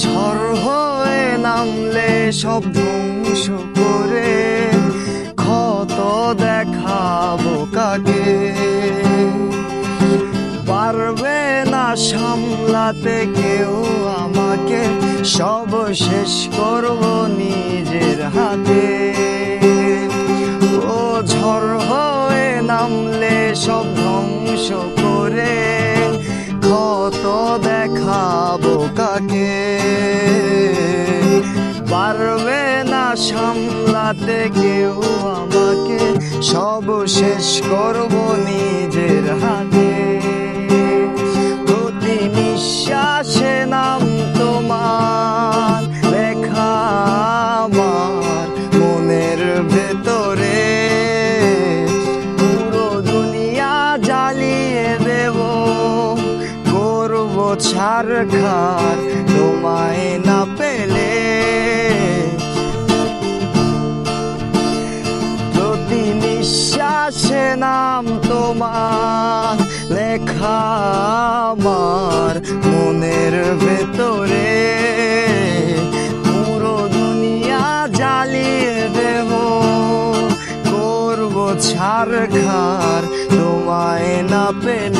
ঝড় হয়ে নামলে সব ধ্বংস করে। ক্ষত দেখাবো কাকে? পারবে না সামলাতে কেউ আমাকে। সব শেষ করব নিজের হাতে। ও ঝড় হয়ে নামলে সব ধ্বংস করে। ক্ষত দেখাবো কাকে? পারবে না সামলাতে কেউ আমাকে। সব শেষ করব নিজের হাতে। প্রতি নিঃশ্বাসে নাম তোমার। লেখা আমার মনের ভেতরে। পুরো দুনিয়া জ্বালিয়ে দেব। করব ছাড় খার তোমায় না পেলে আমার মনের ভেতরে পুরো দুনিয়া জ্বালিয়ে দেব। করব ছাড় খার তোমায় না পেলে